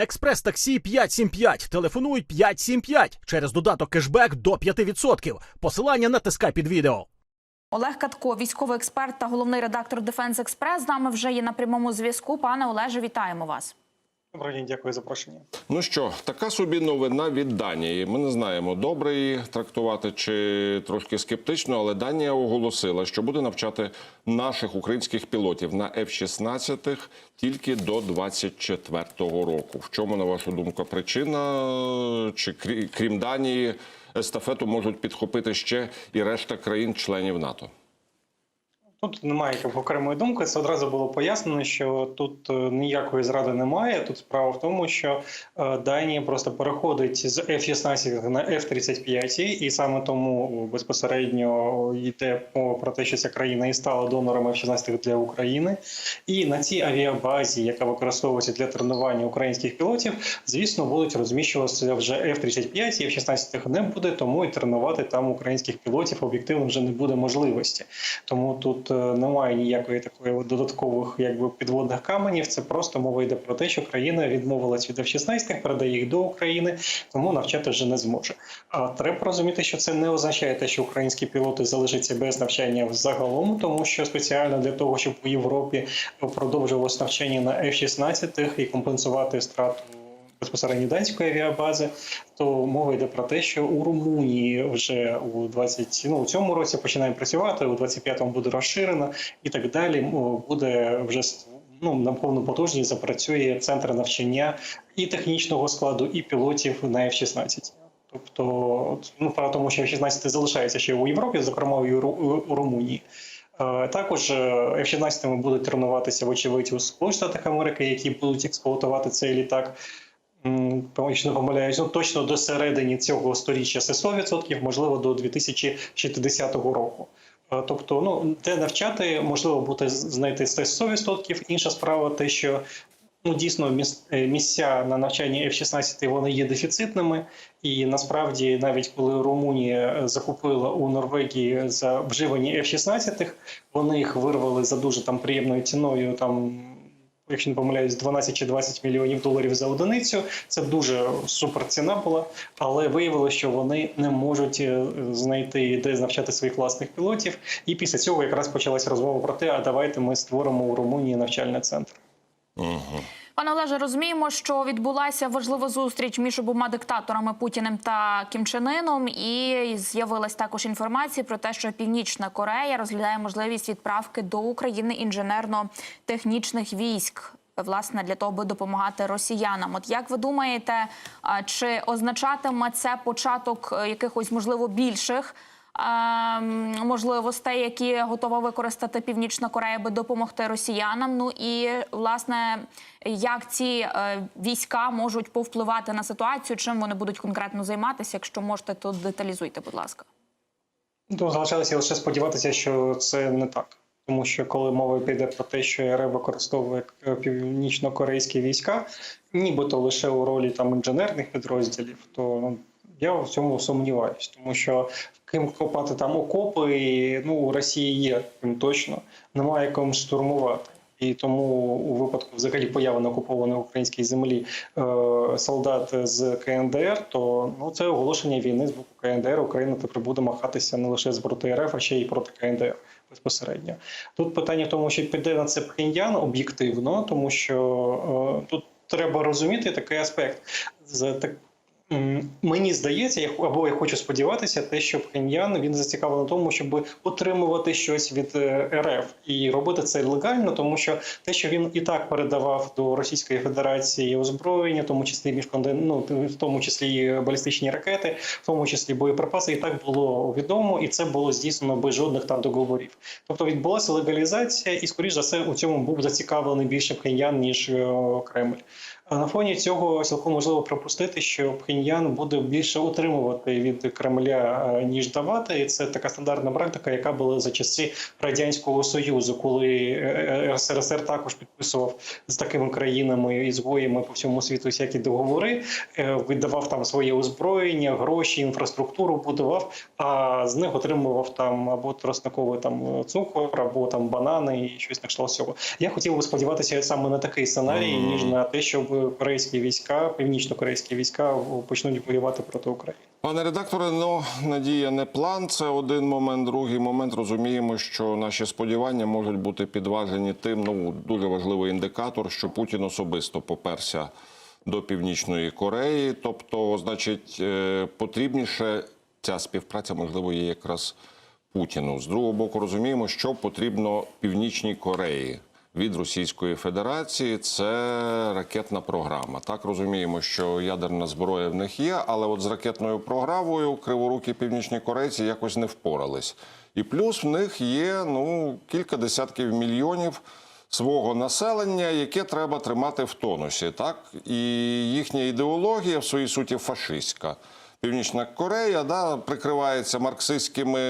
Експрес-таксі 575. Телефонують 575 через додаток кешбек до 5%. Посилання натискай під відео. Олег Катко, військовий експерт та головний редактор Дефенс Експрес, з нами вже є на прямому зв'язку. Пане Олеже, вітаємо вас. Доброго день, дякую за запрошення. Ну що, така собі новина від Данії. Ми не знаємо, добре її трактувати чи трошки скептично, але Данія оголосила, що буде навчати наших українських пілотів на F-16 тільки до 24-го року. В чому, на вашу думку, причина? Чи крі- крім Данії естафету можуть підхопити ще і решта країн-членів НАТО? Тут немає окремої думки. Це одразу було пояснено, що тут е, ніякої зради немає. Тут справа в тому, що е, Данія просто переходить з F-16 на F-35, і саме тому безпосередньо йде про те, що ця країна і стала донором F-16 для України. І на цій авіабазі, яка використовується для тренування українських пілотів, звісно, будуть розміщуватися вже F-35 і F-16 не буде, тому і тренувати там українських пілотів об'єктивно вже не буде можливості. Тому тут е, немає ніякої такої додаткових якби підводних каменів. Це просто мова йде про те, що країна відмовилась від F-16, передає їх до України, тому навчати вже не зможе. А треба розуміти, що це не означає те, що українські пілоти залишаться без навчання взагалом, тому що спеціально для того, щоб у Європі продовжувалось навчання на F-16 і компенсувати втрату безпосередньо данської авіабази, то мова йде про те, що у Румунії вже у 20, ну, у цьому році починає працювати, у 25-му буде розширено і так далі. Буде вже ну, на повну потужність запрацює центр навчання і технічного складу, і пілотів на F-16. Тобто, ну, в тому, що F-16 залишається ще у Європі, зокрема і у, Румунії. Е, Також е, F-16 будуть тренуватися, вочевидь, у Сполучених Штатах Америки, які будуть експлуатувати цей літак. Якщо не помиляюсь, ну точно до середини цього сторіччя це 100%, можливо, до 2060 року. Е, Тобто, ну де навчати можливо буде знайти це 100%. Інша справа, те, що ну дійсно е, місця на навчанні F-16 вони є дефіцитними, і насправді, навіть коли Румунія е, закупила у Норвегії за вживані F-16, вони їх вирвали за дуже там приємною ціною. Там якщо не помиляюсь, 12 чи 20 мільйонів доларів за одиницю. Це дуже супер ціна була, але виявилося, що вони не можуть е, знайти де навчати своїх власних пілотів. І після цього якраз почалася розмова про те, а давайте ми створимо у Румунії навчальний центр. Угу. Пане Олеже, розуміємо, що відбулася важлива зустріч між обома диктаторами Путіним та Кім Чен Іном, і з'явилась також інформація про те, що Північна Корея розглядає можливість відправки до України інженерно-технічних військ. Власне, для того, аби допомагати росіянам. От як ви думаєте, чи означатиме це початок е, якихось можливо більших можливостей, які готова використати Північна Корея, аби допомогти росіянам? Ну і власне, як ці е, війська можуть повпливати на ситуацію, чим вони будуть конкретно займатися? Якщо можете, то деталізуйте, будь ласка. Ну, залишалося лише сподіватися, що це не так. Тому що коли мова піде про те, що РФ використовує е, північно-корейські війська, нібито лише у ролі там інженерних підрозділів, то ну, я в цьому сумніваюсь, тому що ким копати там окопи, і, ну у Росії є ким точно, немає ким штурмувати. І тому у випадку взагалі появи на окупованій українській землі е, солдат з КНДР, то ну це оголошення війни з боку КНДР. Україна тепер буде махатися не лише з проти РФ, а ще й проти КНДР безпосередньо. Тут питання в тому, що піде на це Пхеньян об'єктивно, тому що е, тут треба розуміти такий аспект. З так Мені здається, я або я хочу сподіватися, те, що Пхеньян він зацікавлений тому, щоб отримувати щось від е, РФ і робити це легально, тому що те, що він і так передавав до Російської Федерації озброєння, в тому числі міжконден... ну, в тому числі балістичні ракети, в тому числі боєприпаси, і так було відомо, і це було здійснено без жодних там договорів. Тобто відбулася легалізація, і скоріш за все у цьому був зацікавлений більше Пхеньян ніж е, Кремль. На фоні цього цілком можливо пропустити, що Пхеньян буде більше отримувати від Кремля е, ніж давати. І це така стандартна практика, яка була за часи радянського союзу, коли е, СРСР також підписував з такими країнами і згоями по всьому світу всякі договори, е, видавав там своє озброєння, гроші, інфраструктуру будував, а з них отримував там або тростниковий там цукор, або там банани і щось на кшталт цього. Я хотів би сподіватися саме на такий сценарій, ніж на те, щоб корейські війська, північно-корейські війська почнуть воювати проти України. Пане редакторе, ну надія не план. Це один момент. Другий момент розуміємо, що наші сподівання можуть бути підважені тим. Ну дуже важливий індикатор, що Путін особисто поперся до північної Кореї. Тобто, значить, е, потрібніше ця співпраця можливо є якраз Путіну. З другого боку, розуміємо, що потрібно північній Кореї. Від Російської Федерації це ракетна програма. Так розуміємо, що ядерна зброя в них є, але от з ракетною програмою криворукі північні корейці якось не впорались. І плюс в них є ну кілька десятків мільйонів свого населення, яке треба тримати в тонусі. Так і їхня ідеологія в своїй суті фашистська. Північна Корея да, прикривається марксистськими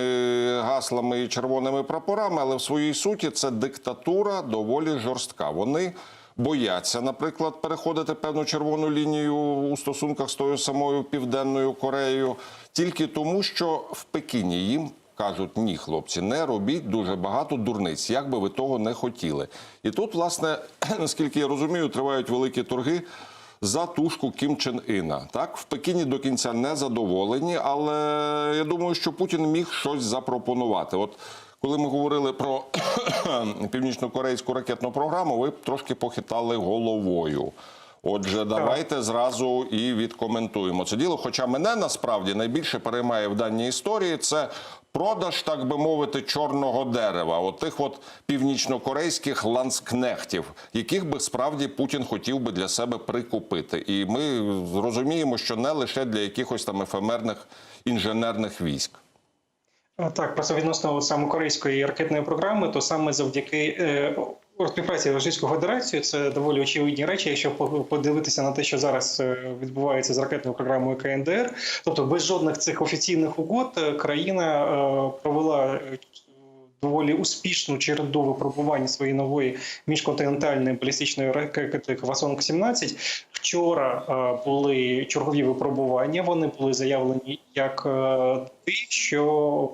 гаслами і червоними прапорами, але в своїй суті це диктатура доволі жорстка. Вони бояться, наприклад, переходити певну червону лінію у стосунках з тою самою Південною Кореєю, тільки тому, що в Пекіні їм кажуть: ні, хлопці, не робіть дуже багато дурниць, як би ви того не хотіли. І тут, власне, наскільки я розумію, тривають великі торги за тушку Кім Чен Іна. Так в Пекіні до кінця не задоволені, але я думаю, що Путін міг щось запропонувати. От коли ми говорили про північно-корейську ракетну програму, ви трошки похитали головою. Отже, давайте зразу і відкоментуємо це діло. Хоча мене насправді найбільше переймає в даній історії це продаж, так би мовити, чорного дерева, отих от північно-корейських ланскнехтів, яких би справді Путін хотів би для себе прикупити. І ми розуміємо, що не лише для якихось там ефемерних інженерних військ. Так, просто відносно саме корейської ракетної програми, то саме завдяки співпраці з Російською Федерацією це доволі очевидні речі. Якщо по- подивитися на те, що зараз е, відбувається з ракетною програмою КНДР, тобто без жодних цих офіційних угод е, країна е, провела. Доволі успішну череду випробувань своєї нової міжконтинентальної балістичної ракети Хвасонг 17 Вчора були чергові випробування. Вони були заявлені як ті, що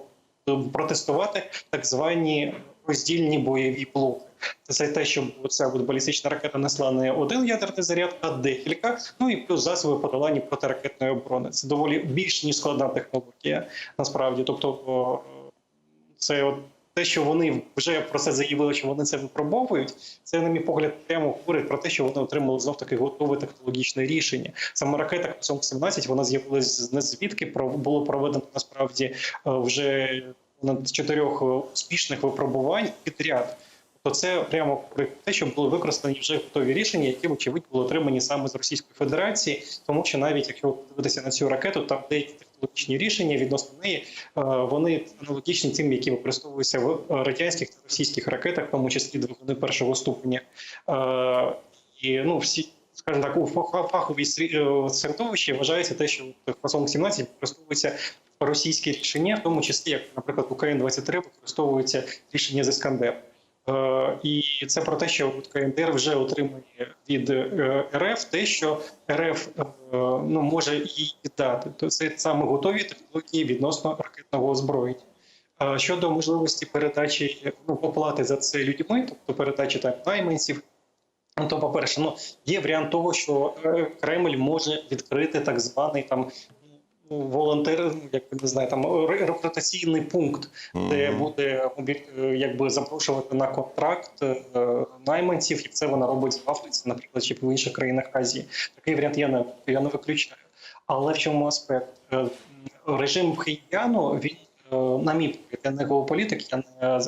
протестувати так звані роздільні бойові блоки. Це те, щоб ця балістична ракета несла не один ядерний заряд, а декілька. Ну і плюс засоби подолання протиракетної оборони. Це доволі більш ніж складна технологія, насправді. Тобто, це от те, що вони вже про це заявили, що вони це випробовують, це, на мій погляд, прямо говорить про те, що вони отримали знов таки готове технологічне рішення. Саме ракета Косом 17 вона з'явилася не звідки було проведено насправді е, вже над чотирьох е, успішних випробувань підряд. То це прямо про те, що були використані вже готові рішення, які вочевидь були отримані саме з Російської Федерації, тому що навіть якщо подивитися на цю ракету, там деякі технологічні рішення відносно неї е, вони аналогічні тим, які використовуються в радянських та російських ракетах, в тому числі двигуни першого ступеня. Е, І ну всі. Скажімо так, у фах- фаховій е, середовищі вважається те, що Хвасонг 17 використовується російські рішення, в тому числі, як, наприклад, в Україні 23 використовується рішення з Іскандер. Е, І це про те, що КНДР вже отримує від е, РФ те, що РФ е, ну, може їй віддати. То це саме готові технології відносно ракетного озброєння. Щодо можливості передачі ну, оплати за це людьми, тобто передачі там найманців, Ну, то, по-перше, ну є варіант того, що Кремль може відкрити так званий там волонтер, як не знаю, там ре- рекрутаційний пункт, де буде е, якби запрошувати на контракт е, найманців, і це вона робить в Африці, наприклад, чи в інших країнах Азії. Такий варіант я не я не виключаю. Але в чому аспект Е, режим Пхеньяну, він на мій погляд, я не геополітик, я не.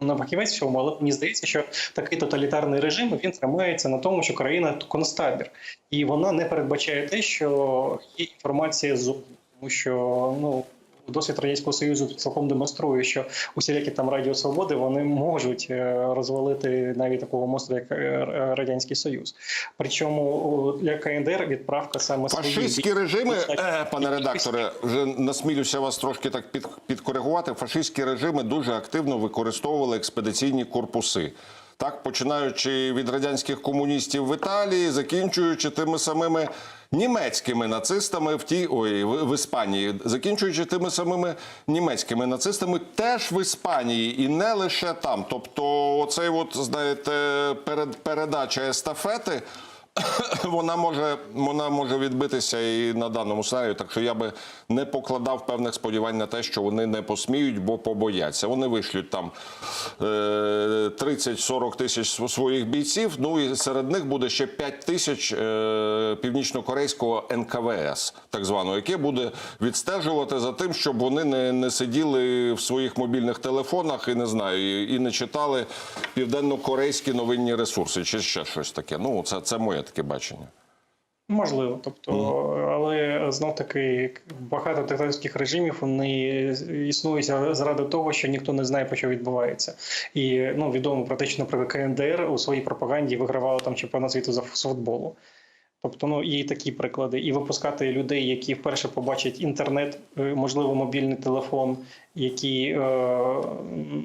На фахівець в цьому, але мені здається, що такий тоталітарний режим він тримається на тому, що країна концтабір, і вона не передбачає те, що є інформація з тому, що ну досвід радянського союзу цілком демонструє, що усілякі там радіо свободи вони можуть е, розвалити навіть такого монстра, як е, радянський союз. Причому для КНДР відправка саме Фашистські режими, е, пане редакторе, вже насмілюся вас трошки так під, підкоригувати. Фашистські режими дуже активно використовували експедиційні корпуси. Так, починаючи від радянських комуністів в Італії, закінчуючи тими самими німецькими нацистами в тій ой, в, Іспанії, закінчуючи тими самими німецькими нацистами, теж в Іспанії, і не лише там. Тобто, оцей, от знаєте, перед передача естафети. вона може вона може відбитися і на даному сценарію. Так що я би не покладав певних сподівань на те, що вони не посміють, бо побояться. Вони вишлють там е, 30-40 тисяч своїх бійців. Ну і серед них буде ще 5 тисяч е, північнокорейського НКВС, так званого, яке буде відстежувати за тим, щоб вони не, не сиділи в своїх мобільних телефонах і не знаю, і не читали південно-корейські новинні ресурси, чи ще щось таке. Ну це, це моє таке бачення. Можливо, тобто, але знов таки багато диктаторських режимів вони існують заради того, що ніхто не знає, про що відбувається. І ну відомо про те, що, наприклад, КНДР у своїй пропаганді вигравала там чемпіонат світу з з футболу. Тобто, ну і такі приклади, і випускати людей, які вперше побачать інтернет, е, можливо, мобільний телефон, які е,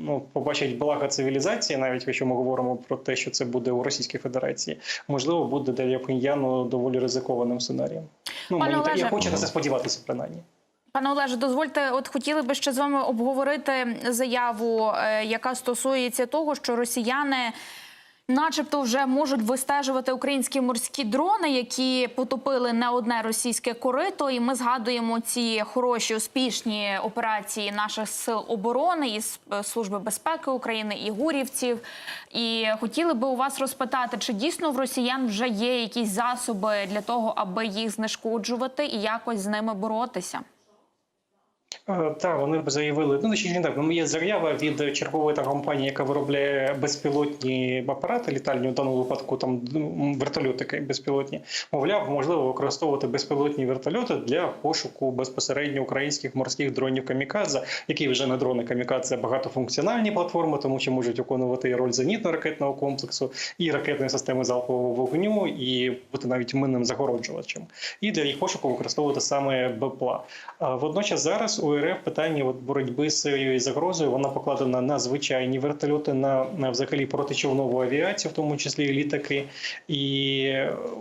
ну, побачать блага цивілізації, навіть якщо ми говоримо про те, що це буде у Російській Федерації, можливо, буде для Пхеньяну доволі ризикованим сценарієм. Ну Пане мені так я хочу на це сподіватися, принаймні. Пане Олеже, дозвольте, от хотіли би ще з вами обговорити заяву, е, яка стосується того, що росіяни. Начебто вже можуть вистежувати українські морські дрони, які потопили не одне російське корито. І ми згадуємо ці хороші успішні операції наших сил оборони і е, служби безпеки України і гурівців. І хотіли би у вас розпитати, чи дійсно в росіян вже є якісь засоби для того, аби їх знешкоджувати і якось з ними боротися. Е, Так, вони б заявили. Ну, точніше, не так. Ну, є заява від чергової там компанії, яка виробляє безпілотні апарати літальні, в даному випадку там ну, вертольотики безпілотні. Мовляв, можливо використовувати безпілотні вертольоти для пошуку безпосередньо українських морських дронів камікадзе, які вже не дрони камікадзе, а багатофункціональні платформи, тому що можуть виконувати і роль зенітно-ракетного комплексу, і ракетної системи залпового вогню, і бути навіть минним загороджувачем. І для їх пошуку використовувати саме БПЛА. Водночас зараз у РФ питання от боротьби з цією загрозою вона покладена на звичайні вертольоти, на, на взагалі протичовнову авіацію, в тому числі літаки. І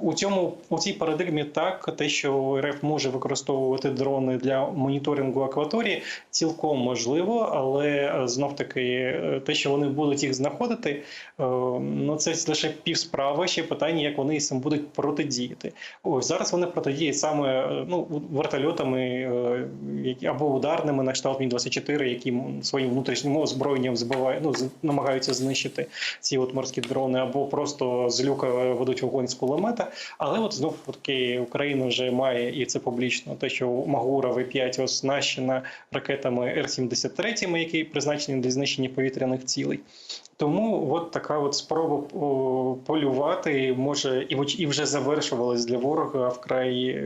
у цьому у цій парадигмі так те, що РФ може використовувати дрони для моніторингу акваторії, цілком можливо, але знов таки те, що вони будуть їх знаходити, е, ну це лише півсправа. Ще питання, як вони цим будуть протидіяти. Ось зараз вони протидіють саме е, ну вертольотами, е, або ударними на кшталт Мі 24 які своїм внутрішнім озброєнням збивають, ну намагаються знищити ці от морські дрони, або просто з люка ведуть вогонь з кулемета. Але от знов таки Україна вже має і це публічно. Те, що Магура В5 оснащена ракетами Р-73, які призначені для знищення повітряних цілей. Тому от така от спроба полювати може і і вже завершувалась для ворога вкрай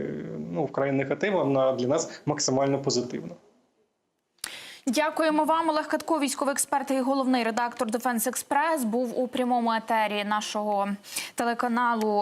ну вкрай негативно, на для нас максимально позитивно. Дякуємо вам. Олег Катко, військовий експерт і головний редактор Дефенс Експрес, був у прямому етері нашого телеканалу.